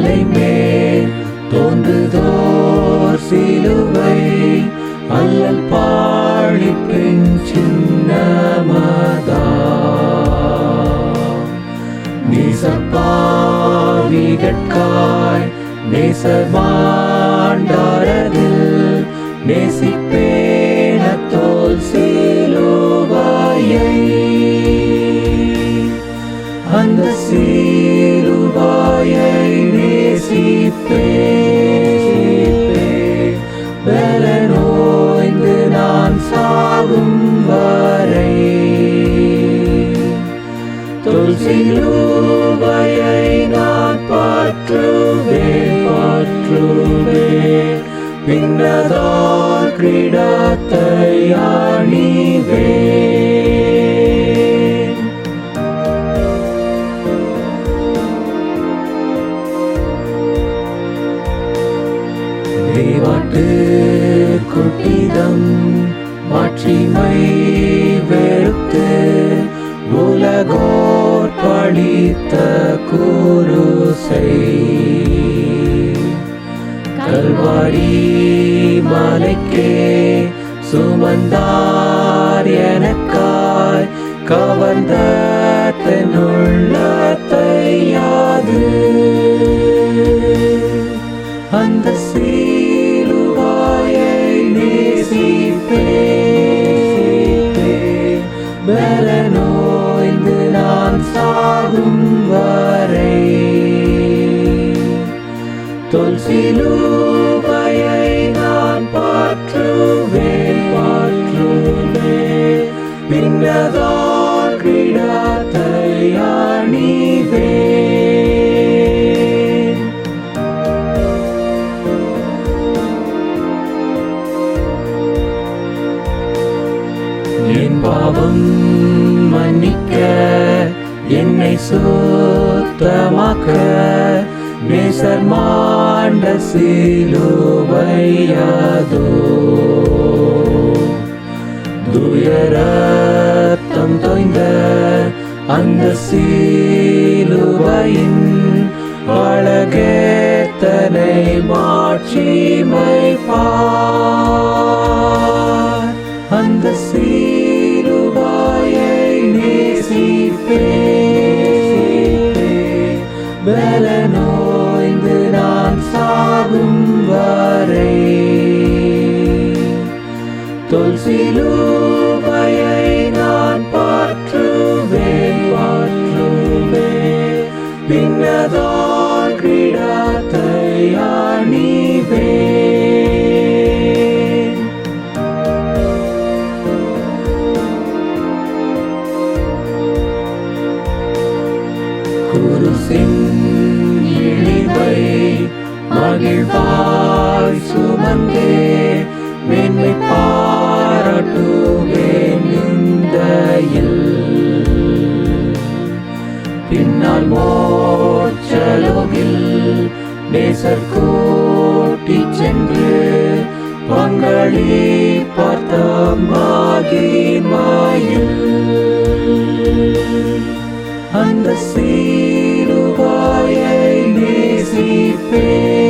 மலை மேல் தோன்றுதோர் சிலுவை அல்லல் பாழிப்பின் சின்னமதா. நீசப்பாவிகட்காய் நேசமாண்டாரதில் நேசிப்பேன தோல் சிலுவையை. அந்த சீ துளசிலுவையை நான் பற்றுவே பற்றுவே பின்னதால் கிரீடத்தை அணிவேன். தேவாட்டு குட்டிதம் மாற்றிமை பழித்த குருசை கல்வாரி மலைக்கே சுமந்தார் எனக்காய் கவர்ந்த தென்னுள்ளத்தை சிலுவையை நான் பாற்றுவேன் பாற்றுவேன் பின்னதான் கிரீடத்தை அணிவேன் என் பாவம் மன்னிக்க என்னை சுத்தமாக்க நேசர் மாண்ட சிலுவையதோ துயரத்தம் தோய்ந்த அந்த சீலுவையின் அழகேத்தனை மாட்சிமை பார் வரை தொல் சிலுவையை நான் பாற்றுவேன் பாற்றுவேன் பின்னதான் கிரீடத்தை அணிவேன் குருசின் இழிவை மகிழ்வார். கூட்டி சென்று பங்களி பார்த்தமாகிமாயில் அந்த சீருவாயை நேசிப்பேன்.